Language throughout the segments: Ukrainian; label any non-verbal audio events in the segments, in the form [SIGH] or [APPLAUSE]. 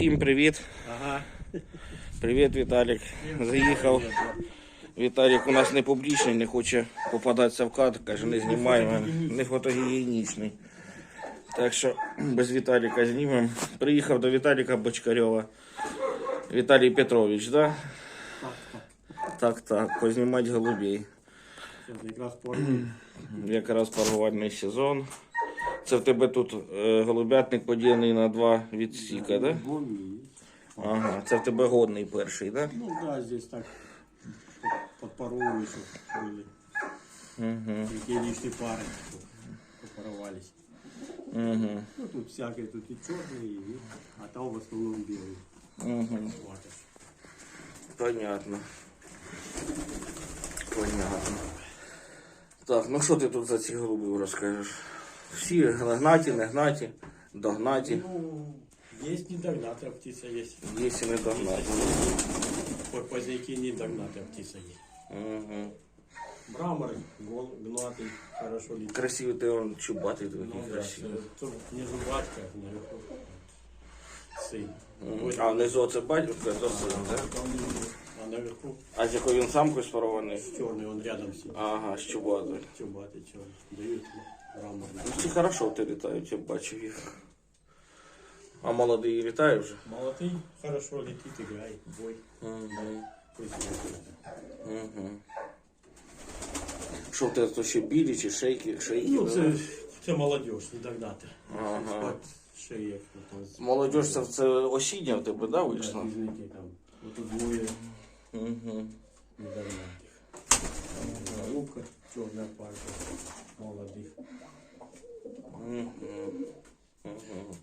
Всім привіт. Ага. Привіт, Віталік. Заїхав. Віталік у нас не публічний, не хоче попадатися в кадр, каже, не знімаємо, не фотогенічний. Так що без Віталіка знімемо. Приїхав до Віталіка Бочкарьова. Віталій Петрович, да? Так, так, познімати голубей. Якраз паргувальний сезон. Це в тебе тут е, голубятник поділений на два відсіка, да? Бомби. Ага, це в тебе годний перший, да? Ну да, здесь так подпоровывали, чтобы были. Угу. Какие лишние пары чтоб попоровались. Угу. Ну тут всякие, тут и черные, и, а там в основном белые. Угу. Хватит. Понятно. Понятно. Так, ну що ти тут за ці голуби розкажеш? Всі гнаті, не гнаті, догнаті, Ну, есть недогнатая птица, есть. є і не догнаті. По- Поздняки недогнатая птица есть. Угу. Брамор, гол, гнатый, хорошо летит. Красивий ти он чубатий такий Ну да, красивий. это тут внизу батька, наверху сын. Мгм. А внизу це батько, то син, так? Там внизу, а наверху А з якою він самкою спарований? черный, он рядом сидит. Ага, з чубатою. Чубатый черный. Дают Ну, хорошо тебе літають, я бачив їх. А молодий літає вже? Молотый хорошо летит, играет, бой. Угу. Угу. Що в тебе то ще білі чи шейки? шейки Ну, це, це молодежь, не догнати. Ага. Шеєк. Молодіж це, це осіння в тебе, да, вийшло? Извините, там. Вот двоє Угу. недогнатих. Голубка, чорна парка, молодих. Угу. Угу.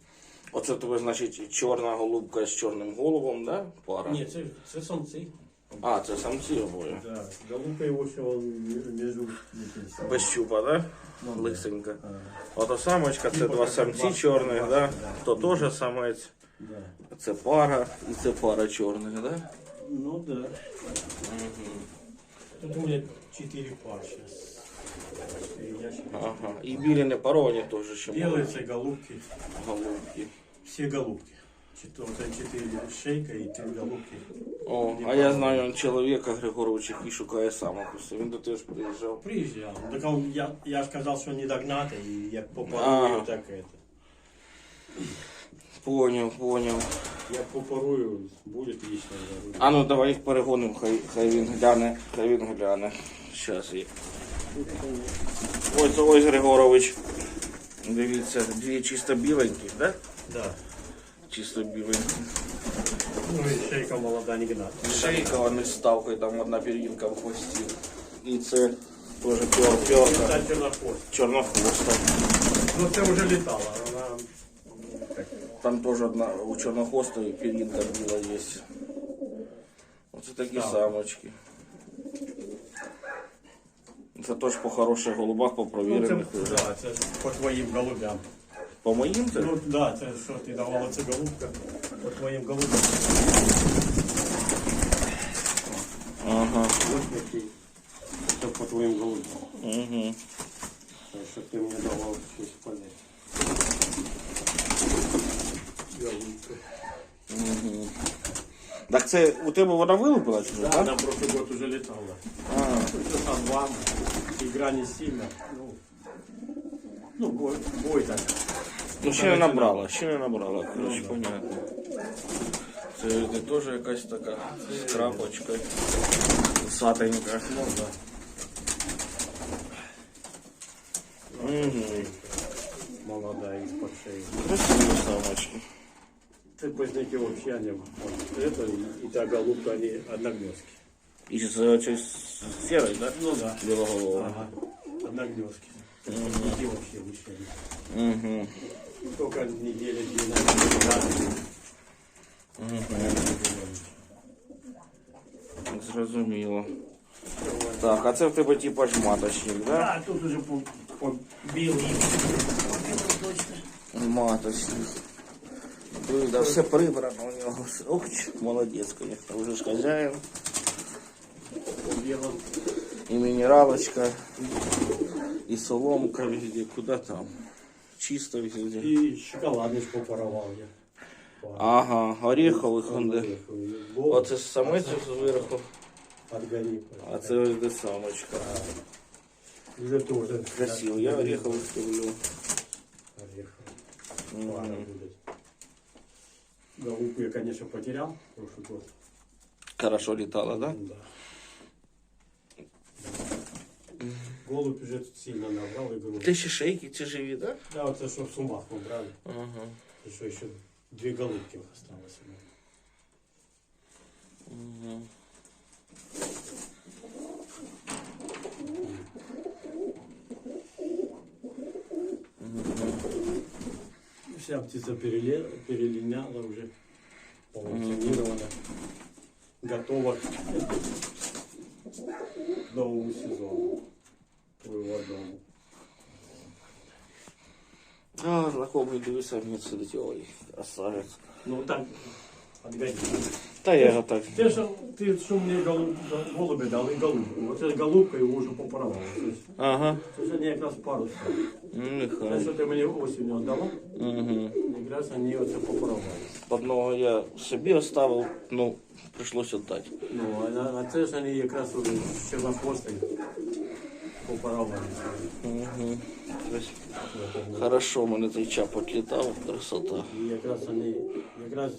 Оце в тебе, значить, чорна голубка з чорним головом, да? Пара? Ні, це, це самці. А, це самці обоє. Да. Голубка його ще внизу. Без щупа, да? Ну. Лисенька. Ото самочка, це два самці чорних, да? То теж самець. Да. Це пара і це пара чорних, да? Ну да. Тут у меня четыре пар сейчас. Четыре ящика. Ага. І білі не паровані теж ще Делаются голубки. голубки. Все голубки. Чет- Вот это четыре шейка и три голубки. О, а я знаю он чоловіка Григорович, який шукає самок. усе. Він до тебе ж приїжджав. Приезжал. Так он, я, я сказал, что не догнатый, и я А. попорую так это. Поняв, поняв. Я попорую, будет лично. А ну давай їх перегонимо, хай, хай він гляне, хай він гляне. Щас є. Ось ось Григорович. Дивіться, дві чисто біленькі, да? Да. Чисто біленькі. Ну и шейка молода не гнат. Шейка, вони з ставкою, там одна пір'їнка в хвості. І це теж пьор, пьорка. Кстати. Чорнохвоста. Ну это уже летала. Она Там теж одна у чорнохвостої пір'їнка біла є. Оце такі Так. самочки. Це теж по хороших голубах, по ну, це, да, це по твоїм голубям. По моїм це? Ну да, це що ти давала це голубка по твоїм голубям. Ага. Ось який. Це по твоїм голубям. Угу. Що ти мені давав щось понять. Угу. Так це у тебе вона вилупила чи Да, що? она прошлый год уже летала. А, Ну, часа два. Игра не сильно. Ну, ну бой, бой так. ну ще не набрала, ще не набрала, коротше, понятно. Це ти теж якась така з крапочкою. Сатенька. Ну да. Угу. Молодая из-под шеи. Красиві самочки. Ты поздняки вообще они, вот это и, и та голубка, они одногнездки. І з цією сірою, так? Ну да. Білоголовою. Ага. Одногнездки. Поздняки вообще вышли. Угу. Только неделя две назад. Зрозуміло. Так, а це в тебе типа ж маточник, да? Да, тут уже по, по белый. Маточник. Ой, Да все прибрано у нього. Ох, ч, молодець, конечно, вже ж хазяїн. По белому. І мінералочка, і соломка везде, куди там. Чисто везде. И шоколадный ж попоровал я. Ага, оріхових. он де. Оце Оце самець зверху, Подгорі. а це ось де самочка. Вже теж. Красиво, я оріхових люблю. Ореховый. Пара будет. Голубку я, конечно, потерял прошлый год. Хорошо літала, да? Да. Голубь уже тут сильно набрал игру. Ти ще шейки ці живі, да? Да, вот это что в сумах мы брали. Ага. Это что еще две голубки осталось. у меня. Угу. Вся птица переле... перелиняла уже. Полуфункционирована. Готова к новому сезону. Выводному. А, знакомий дивися, мені сидить, ой, красавець. Ну так, отгони. Та я його так. Ты что, ты что мне голуб, голуби дал и голубку. Вот эта голубка его уже попоровала. То есть, Ага. то есть они якраз пару стали. Ну, Те, нехай. що ти мені осінню віддала, Угу. якраз вони оце попоровали. Одного я собі оставив, ну, прийшлось віддати. Ну, а, а це ж вони якраз уже з чорнохвостий попоровали. Угу. Хорошо, у мене цей чапок літав, красота. І якраз вони, якраз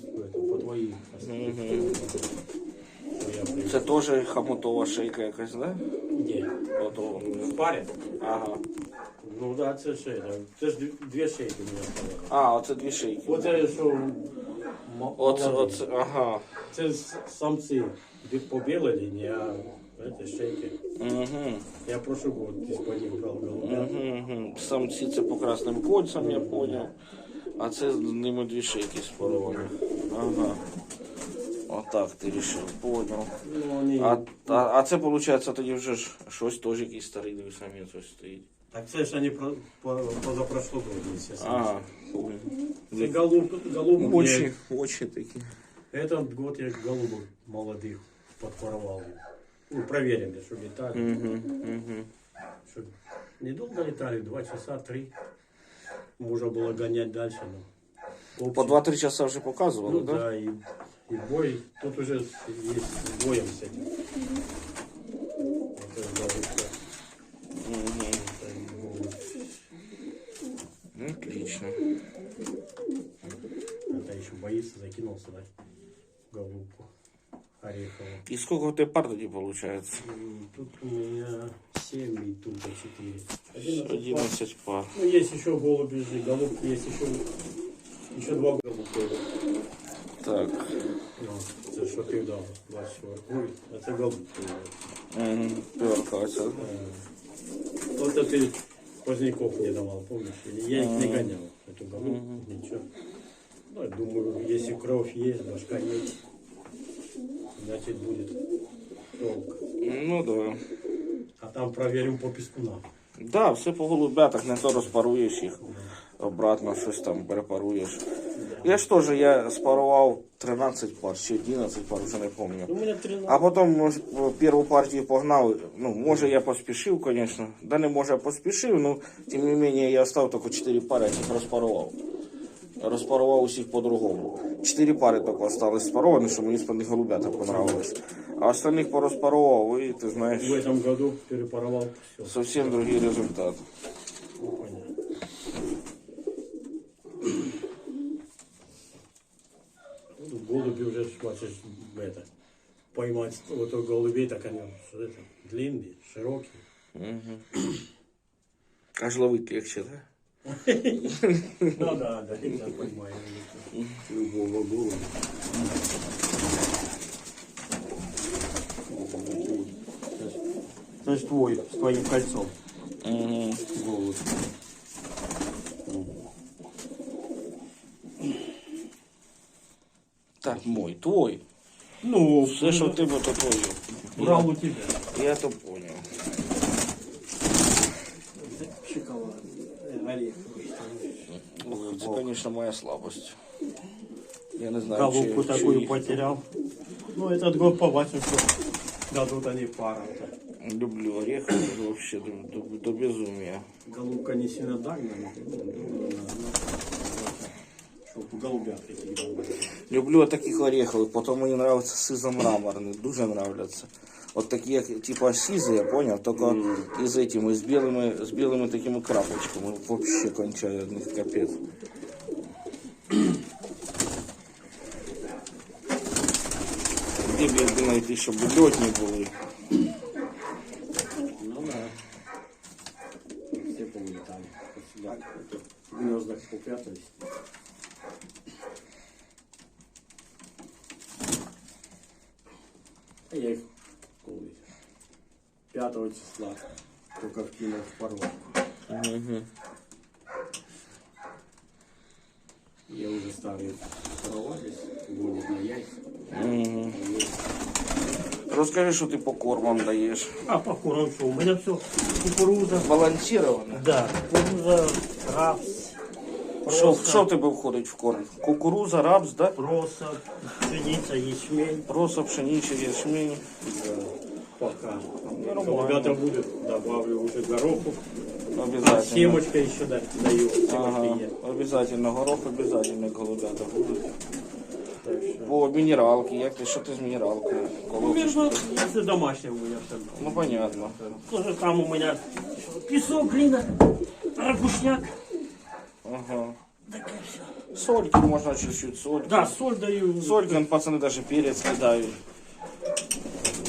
по твоїй Угу. Це теж хамутова шейка якась, да? Ні. Ото. В парі? Ага. Ну да, це шейка. Це ж дві- дві шейки мені оставили. А, оце дві шейки. Оце що Оце, оце, ага. Це с- самці бі- по білій лінії, а це шейки. Угу. Я прошлый год из-под них брал голубя. Угу, угу. Самці це по красним кольцям, я поняв. А це з ними дві шейки спаровані. Ага. Отак ти рішив, поняв. Ну, вони... А, а, а це виходить тоді вже ж щось теж якийсь старий дивись самець ось стоїть. Так це ж вони про, по, позапрошлого года, А, естественно. понял. Це голуб, голубок Очі, очі такі. я, этот год я голубок молодых подпоровал. Ну, проверили, что летали. Угу, угу. Что недолго летали, два часа, три. Можно было гонять дальше, но... По 2-3 часа вже показували, Ну да? да, и, и бой, тут уже с- есть с боем с этим. еще боится, закинул сюда голубку ореховую. І скільки у тебе пар тоді виходить? М, Тут у меня 7 и тут 4. 11 пар. 11 пар. Ну, есть еще голуби, же, голубки, есть еще, еще два голубка. Так. Ну, это что ты дал, 24. Ой, это голубки. Угу. Пёрка оця. Э, Вот это ты Поздняков мне давал, помнишь? Или Я их не гонял, эту голубку, ничего. Ну, я думаю, если кровь есть, башка есть, значит будет толк. Ну да. А там проверим по пескунам. Да, все по голубятах, не то розпаруєш їх, обратно щось там перепаруєш. Я ж теж я спарував 13 пар чи 11 пар, вже не Ну, пам'ятаю. у 13. А потім ну, першу партію погнав. Ну, може я поспішив, звісно. Да не може я поспішив, ну тим не менше я остав тільки 4 пари, я їх розпарував. Розпарував усіх по-другому. Чотири пари тільки остались спаровані, що мені з них голубята понравились. А остальних порозпарував, і ти знаєш, В этом году перепаровал все. зовсім другий результат. понятно. Ну, Голуби уже ж, бачишь, это, поймать вот у голубей, так они что это, длинные, широкие. Аж ловить легче, да? Ну да, да, я понимаю. Любого голубя. То есть твой, с твоим кольцом Угу. Так, мой, твой. Ну, Все, що в тебе, то твоє. брал у тебя. Я то Ореховый. Ох, Це, звісно, моя слабость. Я не знаю, Голубку чи, такую чи потерял. Ну, этот год побачим, что дадут они пара. люблю орехи, вообще до, до, до безумия. Голубка не сильно дагнана. Что Чтобы голубят какие-то. Люблю таких орехових, потім мені подобається сизо-мраморні, дуже нравляться. От такі, як типа сізі, я понял, тільки із этими, з білими, з білими такими крапочками. Вообще кончаю від них капець. Де б я думаю, ті, щоб льотні були. Ну да. Все повылетали. Сюда. В гнездах попрятались. А я их коли 5 числа только вкинул в порожку. Угу. Я уже старые порвались, будут на яйца. Угу. Розкажи, що ти по кормам даєш. А по курам что? У меня все кукуруза. Балансировано? Да, кукуруза, рапс, Що, що в тебе входить в корм? Кукуруза, рапс, да? проса, пшеница, ячмень. Проса, пшениця, ячмінь. Да, пока. Нормально. Ребята будут, добавлю уже гороху. А Обязательно. семечка еще да, даю. Ага, есть. обязательно. Горох обязательно, як голубята будуть. Так что... По мінералки, як ти, що ти з мінералкою? Ну, Коли... между, это домашнее у меня все. Ну, понятно. Тоже там у меня песок, глина, ракушняк. Ага. Так все. Сольки, можна чуть-чуть сольки. Да, соль даю. Сольки, он, пацани даже перець кидають.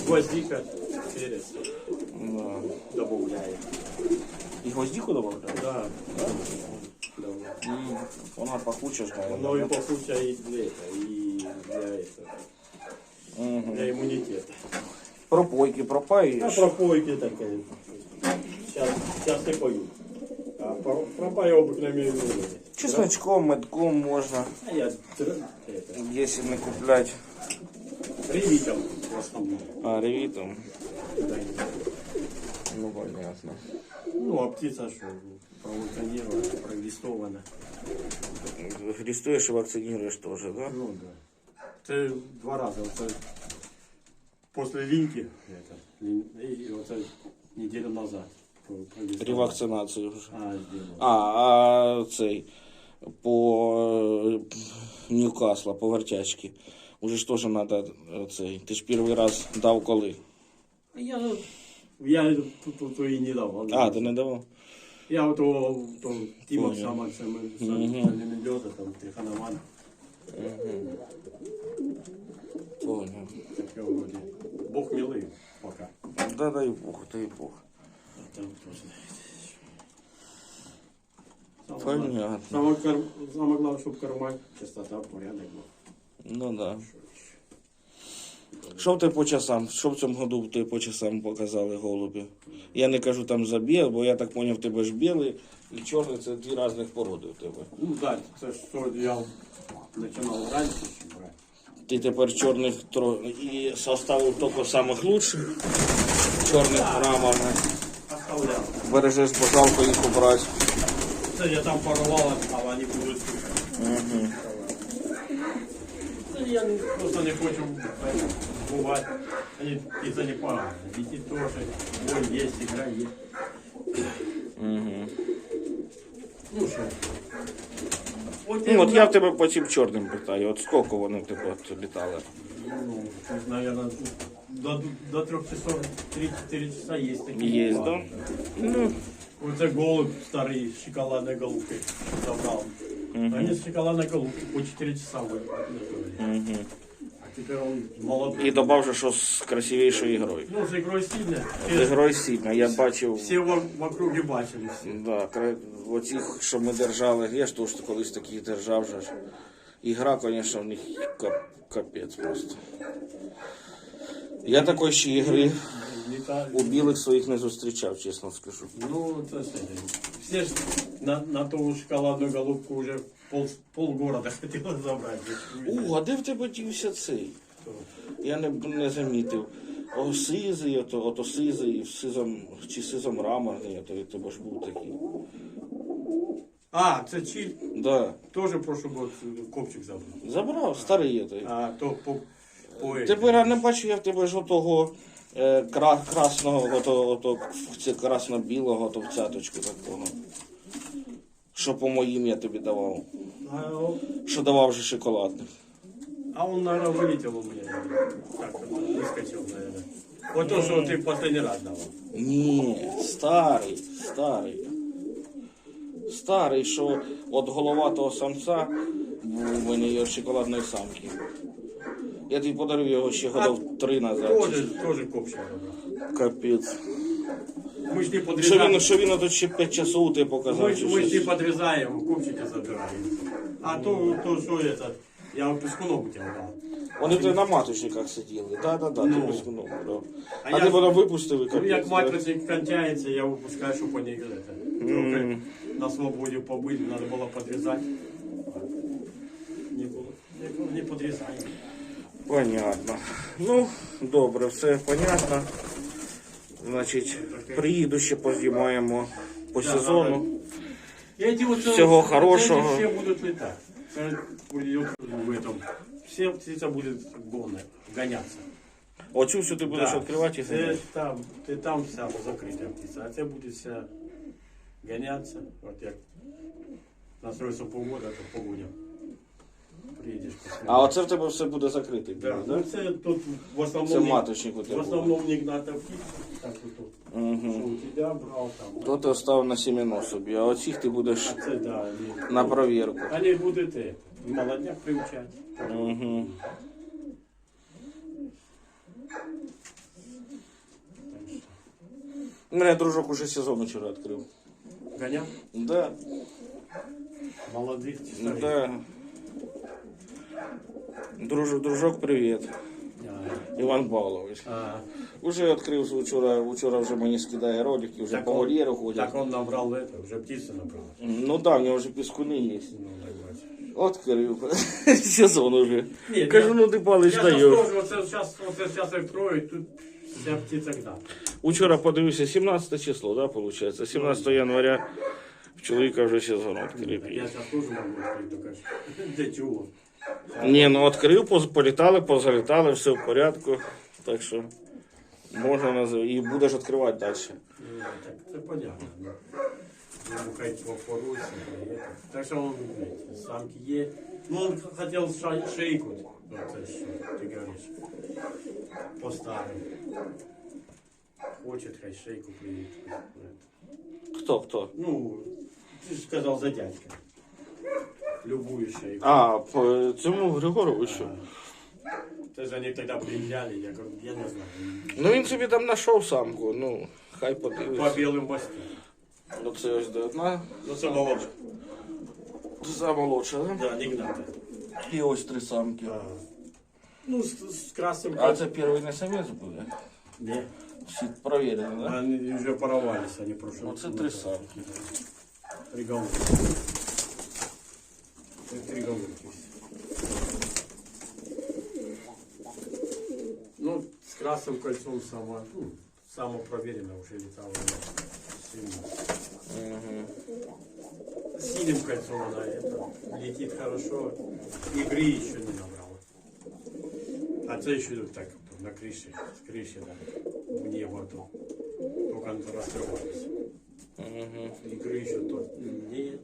Гвоздика, перец Да. добавляем. І гвоздику додають? Да. Добавляем. М, Вона пахуча ж, Оно и наверное. пахуча и для этого, и для этого, Угу. для иммунитета. Пропойки А пропаюєш? пропойки такая. Сейчас, сейчас не пою. А про- пропаю обыкновенную. Чесночком, медком можна, А я др- это, якщо не куплять. привитом в основном. А, ревітом. Да. Ну, понятно. Ну, а птица что, провулканирована, прогестована. Хрестуєш і вакциніруєш теж, да? Ну да. Це два рази. Оце после ліньки, это, лін- і оце неделю назад. про- прогестована. Ревакцинацію вже. А, сделал. А, а цей по е, Ньюкасла, по вертячки. Уже ж теж треба цей. Ти ж перший раз дав коли. Я, я тут, тут, тут і не давав. А, ти не давав? Я от того, то, Тіма Понял. сама це ми Мгм. самі медведя, там Триханоман, Понял. таке вроді. Бог милий пока. Да дай Бог, дай Бог. А Там хто знає. Саме Понятно. главне- Саме, саме головне, щоб корма, чистота, порядок був. Ну да. Що ти по часам? Що в цьому году ти по часам показали голубі? Я не кажу там за біл, бо я так поняв, в тебе ж білий і чорний це дві різних породи в тебе. Ну так, це ж що я починав раніше брати. Ти тепер чорних тро... і составив тільки самих лучших чорних мраморних. Оставляв. Бережеш, бо жалко їх убрати. Це я там порвала, а вони будуть. Угу. Це я просто не хочу е, бувати. Вони і це не погано. Діти теж, бой є, ігра є. Угу. Ну що? От Ну, от я в тебе по цим чорним питаю, от скільки вони в тебе от літали? Ну, наверное, до, до трех часов, 3-4 часа есть такие. Є, пары. да? Ну, Вот это голубь старый с шоколадной голубкой собрал. Они с шоколадной голубкой по 4 часа выготовили. угу. І додав, що з красивішою ігрою. Ну, с игрой сильно. З ігрою сильно, я бачив. Все в, округе бачили. Да, кра- оцих, що ми держали, я ж теж колись таких держав же. Ігра, звісно, в них кап- капець просто. Я такої ще ігри у білих своїх не зустрічав, чесно скажу. Ну, ж, все ж на, на ту шоколадную голубку уже пол, полгорода [LAUGHS] хотела забрать. У, а де в тебе дівся цей? Я не, не замітив. О, сизий, ото, ото сизий, сизом, чи сизом раморний, ото тебе ж був такий. А, це чиль. Да. Тоже прошлый год копчик забрал. Забрав, старий той. А то по, по Тепер я не бачу, я в тебе ж отого е, кра, красного, ото, ото, це красно-білого, ото в цяточку такого. Що по моїм я тобі давав. А, о- Що давав же шоколадних. а он, наверное, вылетел у меня. Так, это, выскочил, наверное. Вот то, что ты в последний раз давал. Ні, старий, старий. Старий, що от головатого самця був у мене є шоколадної самки. Я тобі подарив його ще годів три назад. Тоже, тоже копчик забрал. Капець. Мы ж не Що він, подрезаем. що він тут ще 5 часов ти Мы, показав. ж- чи мы ж не щось. подрезаем, копчики забираем. А то, то что это, я пескунок у тебя дал. Вони то на маточниках сиділи. Да, да, да, Ну. ти без куну брав. А А, я- ти потім випустили Ну, капець. як да? матрицник кончается, я выпускаю, чтобы они это, трохи на свободе побыть, надо было подрезать. Не было, не, было, не подрезаем. Понятно. Ну, добре, все понятно. Значить, приїду ще познімаємо по Да, сезону. И эти вот Всего эти хорошего. все будут летать. Э, Будет в этом. Все птица будет гонная, гоняться. Оцю всю ти будеш Да. відкривати і Ты знімати? там, ты там вся закрытая птица, а це буде вся гоняться. Вот як настроится погода, то погода. Приедешь посмотришь. А оце в тебе все буде закрите. Да, буде, ну да? це тут в Це основному маточник у в тебе. основному не гната птица. Так вот тут. Що Угу. у тебя брал там. То ти остав на сімено собі, а оцих ти будеш А це да, они, на провірку. они будут это, молодняк приучать. Угу. У мене дружок уже сезон вчора відкрив. Гонял? Да, Молодых часовых. да. Друж, дружок, привіт. Іван Павлович. а, Уже відкрив вчора, вчора вже мені скидає ролики, вже Так по вольєру ходять. так он набрал это, уже птицы набрал. Ну да, в нього вже піскуни є. Ну. Открив. [LAUGHS] Сезон уже. Ні, Кажу, я- ну ти палич Я даєш. оце зараз, оце зараз відкроють, тут вся птиця гната. Учора подивився 17 число, да, получается? 17 января в чоловіка вже сезон Так відкрив. я зараз теж можу відкрити, ж для чого? Ні, ну відкрив, політали, позалітали, все в порядку. Так що можна називати. І будеш відкривати далі. Ну, Так, це понятно. Ну, Ну, хай попоруться. Так що блядь, самки є. Ну, хотел ша- шейку, оце що ти говориш, по старому. Хочет, хай шейку приїде. Хто хто? Ну, ти ж сказав за дядька. Любую шейку. А, по цьому Григоровичу. Це ж вони тоді приїжджали, я говорю, я не знаю. Ну він собі там знайшов самку, ну, хай По подивиться. білим бастам. Ну це ось до одна. Ну це молодше. Це молодша, да? Да, не гнати. І ось три самки. Ну, з, з красим. А це перший не самець буде? Ні. Всі провірені, да? Они уже порвались, они прошлые. Ну, це три самки. Три головки. Ну, с красным кольцом само, ну, само проверено уже летало. Сильно. Угу. Синим кольцом она это, летит хорошо. Игры еще не набрала. А це еще так на крыше, с крыши, да, в небо то. Только оно раскрывалось. Угу. Игры еще то нет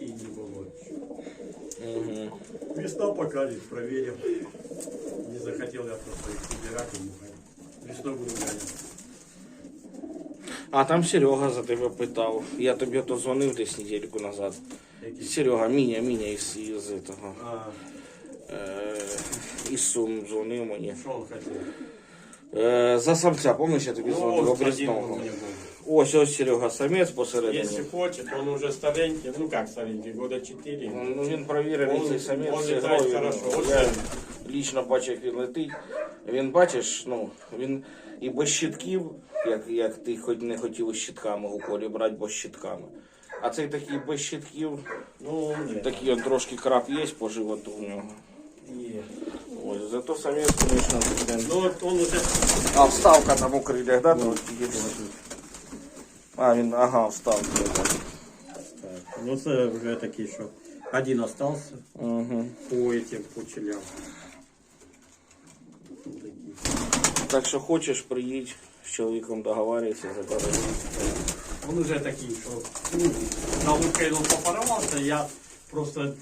и не было. Угу. Весна покажет, проверим. Не захотел я просто их убирать. Весной буду гонять. А там Серега за тебе питав. Я тобі то дзвонив десь недельку назад. Які? Серега, Міня, Міня із, із того. А, Е, із Сум дзвонив мені. что он хотел? Е, за самця, пам'ятаєш, я тобі дзвонив Ну, один обрізного. у меня был. Ось ось Серега самець посередині. Если хочет, он уже старенький, ну как старенький, года 4. Ну він провірений цей самець. он це літає грою, хорошо, ну, от Я він. лічно бачив, як він летить. Він бачиш, ну він і без щитків, як, як ти хоч не хотів із щитками у полі брати, бо з щитками. А цей такий без щитків, Ну, нет. такий он трошки крап є по животу в нього. Нет. Ось, зато самець, звісно, блін. Ну, вот он уже... А вставка там у крилях, да? трошки є? А, він, ага, вставка. Так, ну, это уже такие, что один остался Угу. по этим, по челям. Так що хочеш, приїдь з чоловіком договарюйся, забирай. Он уже такий, що ну, на луке он попоровался, я просто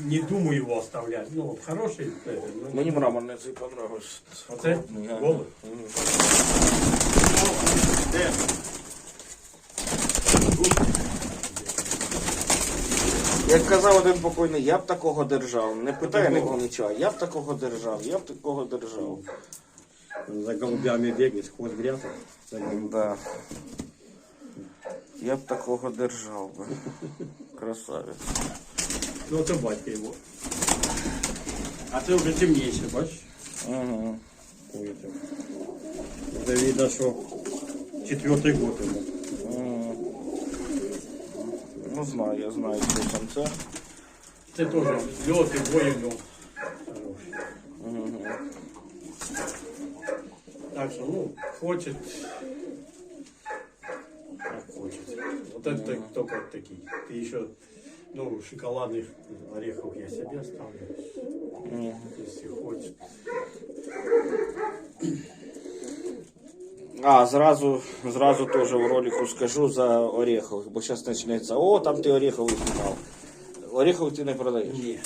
не думаю его оставлять. Ну, вот хороший, это, ну, Мені мраморний цей понравився. оце Ага. голубь. Де? Як казав один покойний, я б такого держав. Не питає нікого нічого. Я б такого держав, я б такого держав. За голубями бегать, хвост грязный. Да. Я б такого держав би. Красавець. Ну, це батько його. А це вже темніше, бачиш? Угу. Ой, це. Це видно, що четвертий год йому. Ну знаю, я знаю, що там це. Це теж льот і бой в ньому. Хороший. Так что, ну, хочет. Как хочет. Вот это так- только такие. Ты еще, ну, шоколадных орехов я себе оставлю. Если хочет. А, зразу, зразу теж в ролику скажу за орехових, бо зараз почнеться, о, там ти орехових знімав. Орехових ти не продаєш. Ні.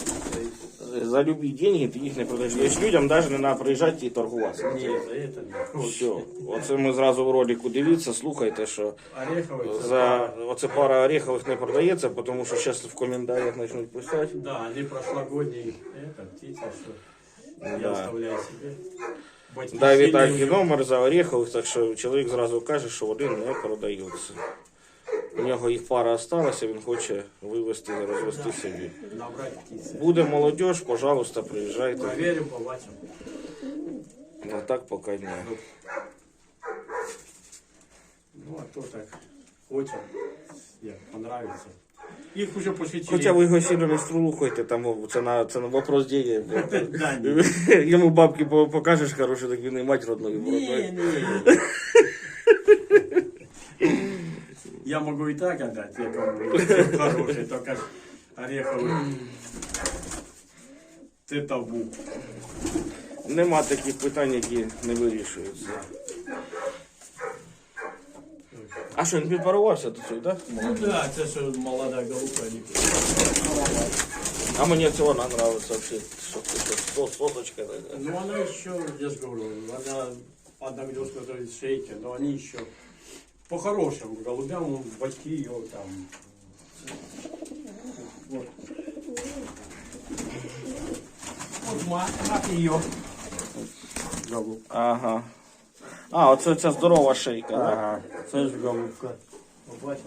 За любі деньги ти їх не продаєш. Тобто людям навіть не треба приїжджати і торгуватися. Ні, за это не хочет. Все. Оце ми зразу в ролику дивіться, слухайте, що Ореховый. это за пара. оце пара орехових не продається, тому що зараз в коментарях почнуть писати. Да, они прошлогодние. Это птица, что я Да. оставляю себе. У него. номер за орехових, так що чоловік зразу каже, що один не продається. У нього їх пара осталася, він хоче вивезти, розвести собі. Буде молодіж, пожалуйста, приїжджайте. Проверим, побачим. А так поки ні. Ну, а то так хочет, як понравится. Их уже посвятили. Хоча ви його сильно не струлухайте, там це на це на вопрос денег. [LAUGHS] Да. [LAUGHS] Йому бабки покажеш хороші, так він і мать родною Не, вродою. не. Я могу и так отдать, я кому хороший, то только ореховый. Ты табу. Нема таких питань, які не вирішуються. А що, він підпарувався до цього, так? Ну да, це що молода голубка. не А мені це вона нравиться взагалі. Що це що, сос- сосочка така. Ну она еще, я же говорю, она одна гнездка то есть шейки, но они еще по-хорошему голубям, ну, батьки ее там. Вот. Вот мать, мать ее. Голуб. Ага. А, оце ця здорова шейка, так? Ага, це ж голубка. От.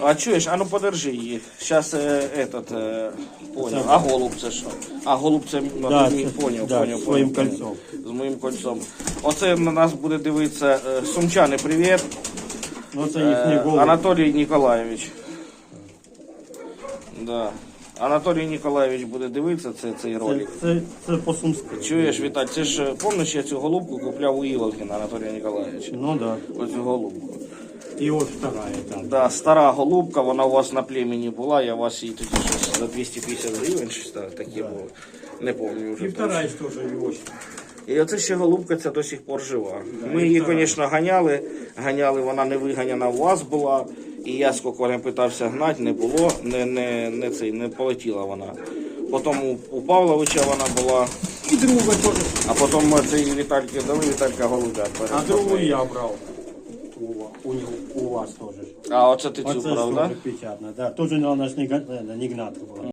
А чуєш, а ну подержи її. Зараз е, этот, е, поняв. А голуб це що? А голуб це ну, Да, мій- це- поняв, да, поняв, з своїм поняв, кольцом. З моїм кольцом. Оце на нас буде дивитися е, сумчани, привіт. Ну це Е, їхній голуб. Анатолій Ніколаєвич. Да. Анатолій Ніколаєвич буде дивитися це, цей Це, ролик. це, це по-сумськи. Чуєш, Віталь, це ж помниш, я цю голубку купляв у Іволгіна Анатолія Ніколаєвича. Ну да. Оцю голубку. І от вторая там. Да, стара голубка, вона у вас на племені була, я вас її тоді щось за 250 гривень, щось так- такі було. Не пам'ятаю вже. І вторая теж не очень. І оце ще голубка ця до сих пор жива. Ми її, звісно, ганяли. Ганяли, вона не виганяна у вас була. І я не питався гнати, не було, не, не, не, цей, не полетіла вона. Потім у, у Павловича вона була, І друга теж. а потім ми цей Вітальки дали, Віталька голубя. А другу я брав. У, у, у вас теж. А оце ти цю брав, так? печатна, да. Тоже вона ж не, не, не гнатка була.